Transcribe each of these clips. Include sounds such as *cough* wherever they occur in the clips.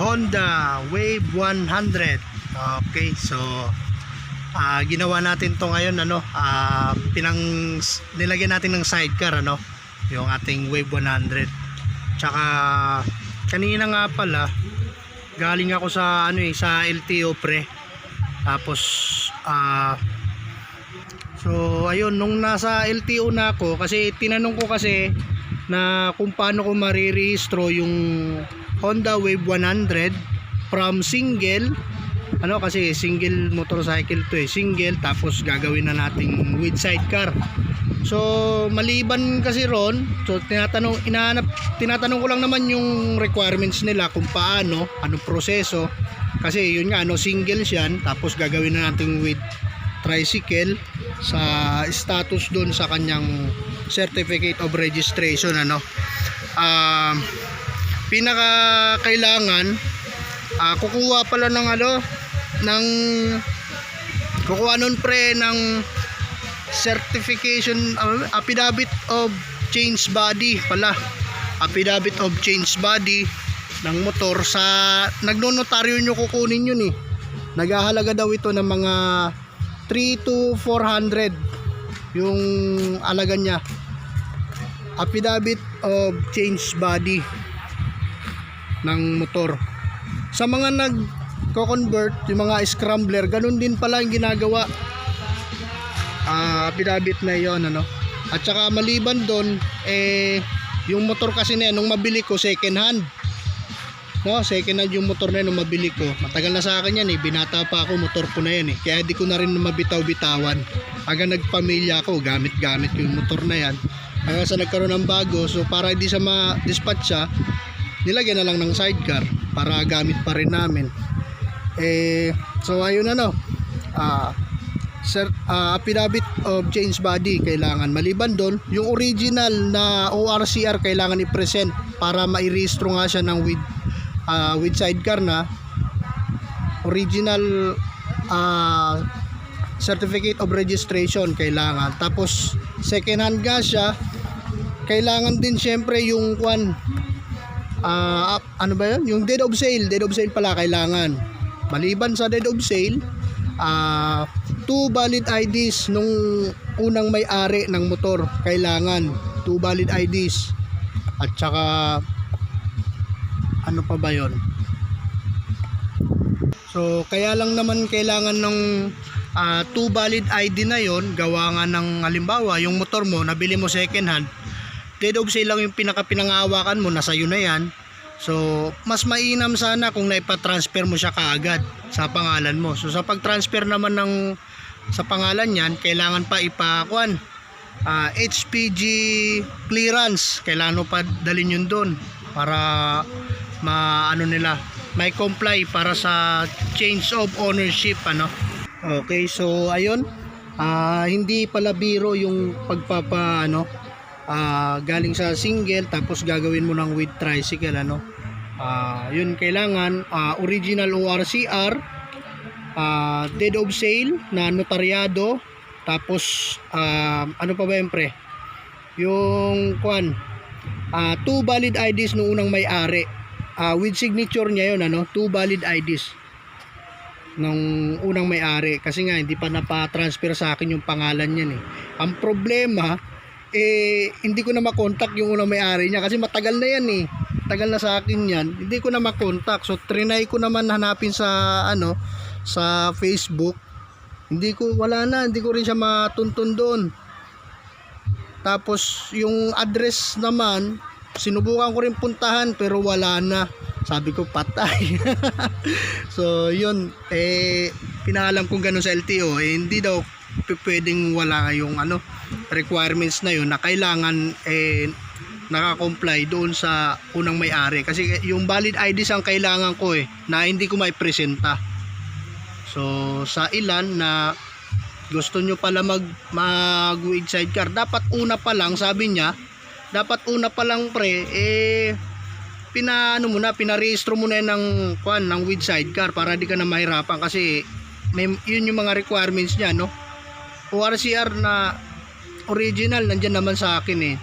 Honda Wave 100 okay so ah, ginawa natin to ngayon ano ah, pinang nilagyan natin ng sidecar ano yung ating Wave 100 tsaka kanina nga pala galing ako sa ano eh sa LTO pre. Tapos ah so ayun nung nasa LTO na ako kasi tinanong ko kasi na kung paano ko marirehistro yung Honda Wave 100 from single ano kasi single motorcycle to eh single tapos gagawin na nating with sidecar. So maliban kasi ron so tinatanong inaanap tinatanong ko lang naman yung requirements nila kung paano anong proseso. Kasi yun nga ano single siyan tapos gagawin na natin with tricycle sa status doon sa kanyang certificate of registration ano. Um pinaka kailangan ah, kukuha pala ng ano ng kukuha nun pre ng certification uh, affidavit of change body pala. Affidavit of change body ng motor sa nagnonotaryo nyo kukunin yun eh. Naghahalaga daw ito ng mga 3 to 400 yung alaga niya. Affidavit of change body ng motor. Sa mga nag convert yung mga scrambler ganun din pala yung ginagawa. Ah affidavit na yon ano? At saka maliban doon eh yung motor kasi na yan nung mabili ko second hand no second hand yung motor na nung mabili ko. Matagal na sa akin yan eh. Binata pa ako motor ko na yan eh. Kaya di ko na rin mabitaw bitawan hanggang nagpamilya ako gamit gamit ko yung motor na yan. Hanggang sa nagkaroon ng bago so para hindi sa ma-dispatch siya nilagyan na lang ng sidecar para gamit pa rin namin. Eh so ayun ano ah sir ah, affidavit of change body kailangan maliban doon. Yung original na ORCR kailangan i-present para mairehistro nga siya ng with ah, with sidecar na original ah, certificate of registration kailangan tapos second hand nga siya kailangan din syempre yung kwan ap- ano ba yun? Yung dead of sale, dead of sale pala kailangan. Maliban sa dead of sale, ah, two valid IDs nung unang may-ari ng motor kailangan. Two valid IDs. At saka ano pa ba yon? So kaya lang naman kailangan ng ah, two valid ID na yon gawa nga ng halimbawa yung motor mo nabili mo second hand dead of sale yung pinaka pinangahawakan mo nasa iyo na yan. So mas mainam sana kung naipatransfer mo siya kaagad sa pangalan mo. So sa pagtransfer naman ng sa pangalan yan kailangan pa ipakuan ah, HPG clearance. Kailangan mo pa dalhin yun doon para maano nila may comply para sa change of ownership ano. Okay so ayun. Ah, hindi pala biro yung pagpapa ano ah, galing sa single tapos gagawin mo ng with tricycle ano. Ah, yun kailangan ah, original ORCR ah, deed of sale na notaryado tapos ah, ano pa ba yun pre? Yung kwan ah, two valid IDs nung unang may-ari Ah, with signature niya yun ano? Two valid IDs nung unang may-ari. Kasi nga hindi pa napa-transfer sa akin yung pangalan niyan eh. Ang problema eh hindi ko na makontak yung unang may-ari niya kasi matagal na yan eh. Tagal na sa akin yan. Hindi ko na makontak. So trinay ko naman hanapin sa ano sa Facebook. Hindi ko wala na. Hindi ko rin siya matuntun doon. Tapos yung address naman sinubukan ko rin puntahan pero wala na. Sabi ko patay. *laughs* So yun eh pinaalam kong ganun sa LTO eh hindi daw pwedeng wala yung ano requirements na yun na kailangan eh nakakomply doon sa unang may-ari. Kasi yung valid IDs ang kailangan ko eh na hindi ko maipresenta. So sa ilan na gusto nyo pala mag mag with sidecar dapat una pa lang sabi niya dapat una pa lang pre eh pinaano mo na pinarehistro mo na yan ng kwan ng with sidecar para di ka na mahirapan kasi may, yun yung mga requirements niya no ORCR na original nandyan naman sa akin eh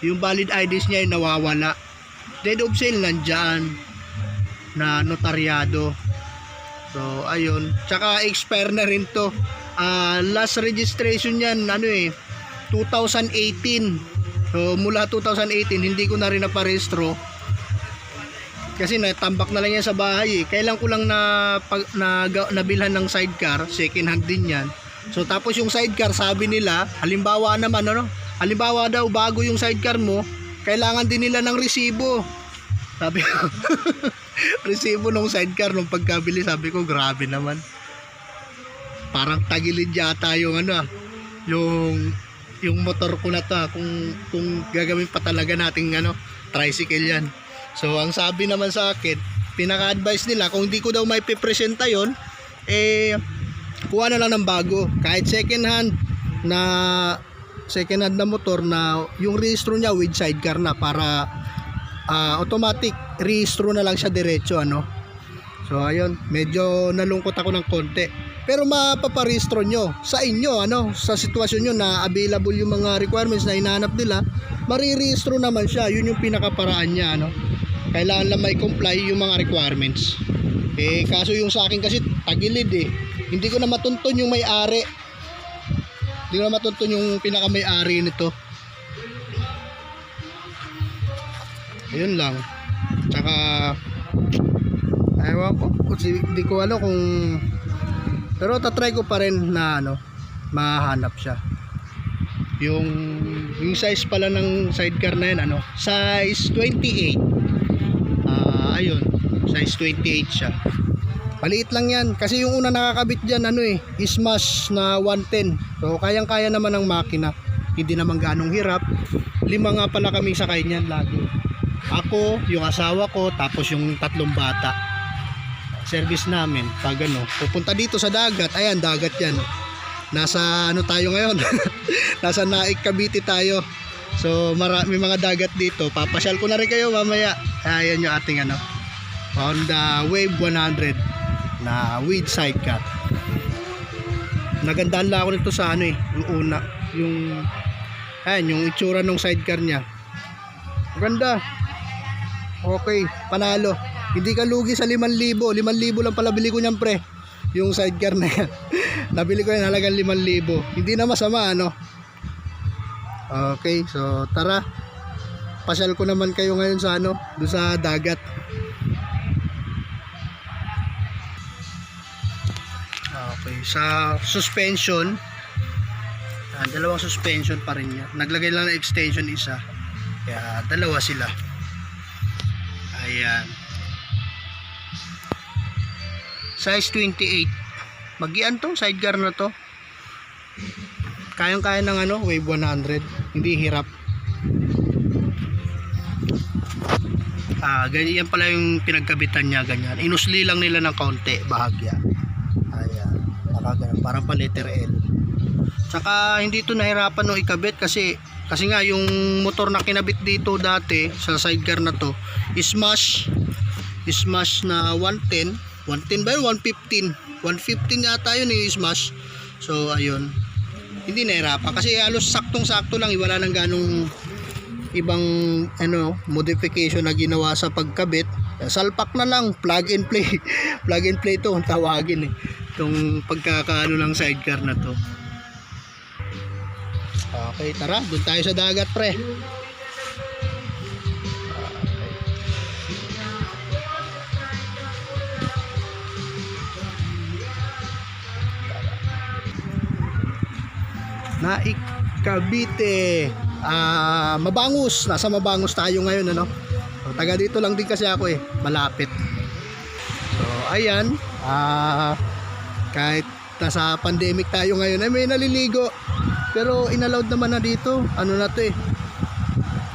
yung valid IDs niya yung nawawala dead of sale nandyan na notaryado. So, ayun. Tsaka expire na rin to. Ah, last registration yan, ano eh, 2018. So, mula 2018, hindi ko na rin naparehistro. Kasi natambak na lang yan sa bahay eh. Kailan ko lang na, pag, na nabilhan ng sidecar, second hand din yan. So tapos yung sidecar, sabi nila, halimbawa naman ano, halimbawa daw bago yung sidecar mo, kailangan din nila ng resibo. Sabi ko, *laughs* resibo ng sidecar nung pagkabili, sabi ko, grabe naman. Parang tagilid yata yung ano ah, yung yung motor ko na to ah, kung kung gagawin pa talaga nating ano, tricycle yan. So ang sabi naman sa akin, pinaka-advise nila kung hindi ko daw may pipresenta yon eh kuha na lang ng bago. Kahit second hand na second hand na motor na yung rehistro niya with sidecar na para ah, automatic rehistro na lang siya diretso ano. So ayun, medyo nalungkot ako ng konti. Pero mapaparehistro nyo sa inyo ano, sa sitwasyon nyo na available yung mga requirements na hinahanap nila, marirehistro naman siya. Yun yung pinakaparaan niya ano. Kailangan lang may comply yung mga requirements. Eh kaso yung sa akin kasi tagilid eh. Hindi ko na matuntun yung may-ari. Hindi ko na matuntun yung pinaka may-ari nito. Ayun lang. Tsaka ewan ko. Hindi ko alam kung pero tatry ko pa rin na ano mahanap siya. Yung yung size pala ng sidecar na yun ano, size 28. Ah, ayun, size 28 siya. Maliit lang yan kasi yung una nakakabit diyan ano eh, Smash na 110. So kayang-kaya naman ng makina. Hindi naman ganong hirap. Lima nga pala kami sakay niyan lagi. Ako, yung asawa ko, tapos yung tatlong bata. Service namin pag ano, pupunta dito sa dagat. Ayan, dagat yan. Nasa ano tayo ngayon? *laughs* Nasa Naik Cavite tayo. So marami mga dagat dito. Papasyal ko na rin kayo mamaya. Ayan yung ating ano. Honda Wave 100 na with sidecar. Nagandaan lang ako nito sa ano eh, yung una, yung ayan, yung itsura ng sidecar niya. Maganda. Okay, panalo. Hindi ka lugi sa 5,000. 5,000 lang pala bili ko niyan pre. Yung sidecar na yan. *laughs* Nabili ko yan halagang 5,000. Hindi na masama ano. Okay, so tara. Pasyal ko naman kayo ngayon sa ano, doon sa dagat. Okay, sa suspension, ah, dalawang suspension pa rin yan. Naglagay lang ng extension isa. Kaya dalawa sila. Ayan. Size 28. Magian to, sidecar na to. Kayang-kaya ng ano, Wave 100. Hindi hirap. Ah, ganyan pala yung pinagkabitan niya, ganyan. Inusli lang nila ng kaunti, bahagya. Ayan, nakaganon, parang pa letter L. Tsaka hindi to nahirapan no ikabit kasi kasi nga yung motor na kinabit dito dati sa sidecar na to, smash smash na 110, 110 ba yun? 115. 115 yata yun eh, smash. So ayun. Hindi nahirapan. Kasi halos saktong-sakto lang, eh, wala nang ganong ibang ano modification na ginawa sa pagkabit. Salpak na lang. Plug and play. *laughs* Plug and play to kung tawagin eh. Itong pagkakaano ng sidecar na to. Okay tara. Doon tayo sa dagat pre Naik Cavite ah Mabangus. Nasa Mabangus tayo ngayon ano? Taga dito lang din kasi ako eh. Malapit. So ayan. Ah kahit nasa pandemic tayo ngayon ay may naliligo. Pero inallowed naman na dito. Ano na to eh?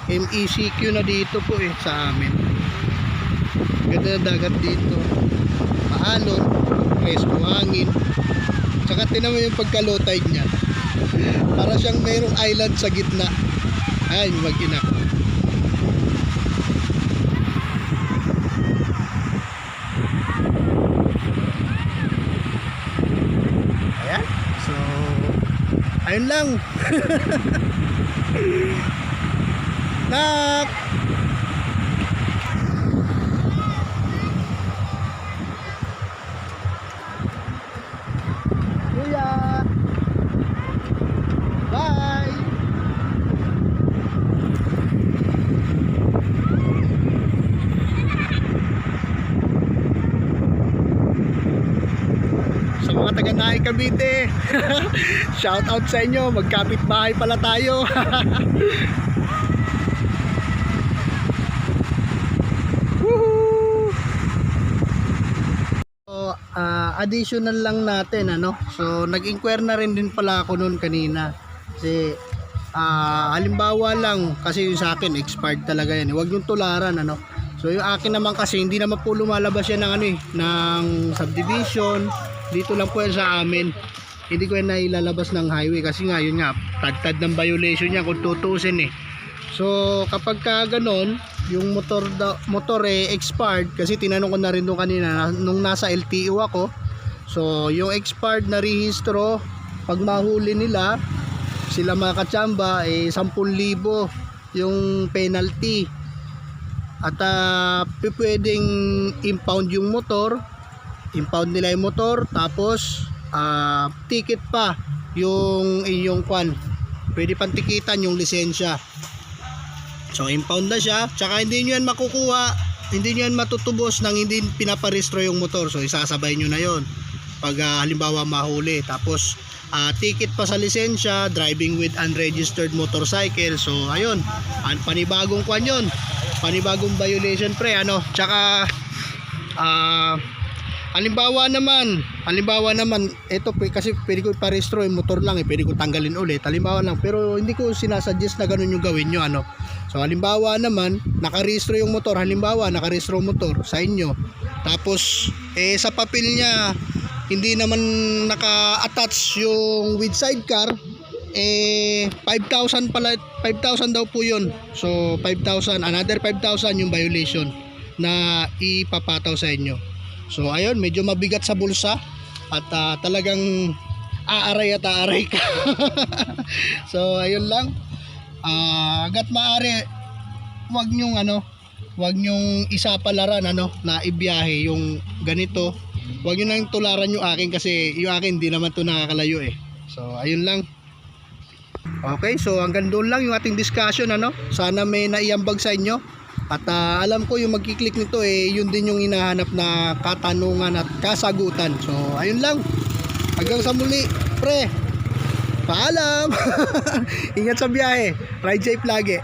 MECQ na dito po eh sa amin. Ganda na dagat dito. Maalon presko hangin tsaka tinan mo yung pagka low tide niya para siyang mayroong island sa gitna. Ay mag-ina. Ayan so ayun lang. *laughs* Nak Bye! Sa mga taga Nae Cavite, *laughs* shout out sa inyo, magkapit bahay pala tayo. *laughs* Ah, additional lang natin ano. So nag-inquire na rin din pala ako noon kanina. Kasi ah, halimbawa lang kasi yung sa akin expired talaga yan. eh. Huwag yung tularan ano. So yung akin naman kasi hindi naman po lumalabas yan ng ano eh, ng subdivision. Dito lang po yan sa amin. Hindi ko yan nailalabas ng highway kasi nga yun nga, tad-tad ng violation niya kung tutusin eh. So kapag ka ganon, yung motor da, motor eh expired kasi tinanong ko na rin doon kanina na- nung nasa LTO ako. So yung expired na rehistro pag mahuli nila sila mga katsamba eh 10,000 yung penalty. At uh, pwedeng impound yung motor, impound nila yung motor tapos ah, ticket pa yung inyong kwan. Pwede pang tikitan yung lisensya. So impound na siya, tsaka hindi nyo yan makukuha, hindi nyo yan matutubos nang hindi pinaparehistro yung motor. So isasabay nyo na yon pag ah, halimbawa mahuli. Tapos ah, ticket pa sa lisensya, driving with unregistered motorcycle. So ayun, an panibagong kwan yun. Panibagong violation pre ano. Tsaka ah halimbawa naman, halimbawa naman, ito kasi pwede ko parehistro yung motor lang eh, pwede ko tanggalin ulit. Halimbawa lang, pero hindi ko sinasuggest na ganun yung gawin nyo ano. So halimbawa naman, nakarehistro yung motor, halimbawa nakarehistro yung motor sa inyo. Tapos eh sa papel niya hindi naman naka-attach yung with sidecar eh 5,000 pala 5,000 daw po yun. So 5,000 another 5,000 yung violation na ipapataw sa inyo. So ayun, medyo mabigat sa bulsa at ah, talagang aaray at aaray ka. *laughs* so ayun lang. Ah, hanggat maaari wag nyong ano, wag nyong isa palaran ano na ibiyahe yung ganito. Wag nyo nang tularan yung akin kasi yung akin hindi naman to nakakalayo eh. So ayun lang. Okay, so hanggang doon lang yung ating discussion ano. Sana may naiambag sa inyo. At ah, alam ko yung magkiklik nito eh yun din yung hinahanap na katanungan at kasagutan. So ayun lang. Hanggang sa muli, pre. Paalam. *laughs* Ingat sa biyahe. Ride safe lagi.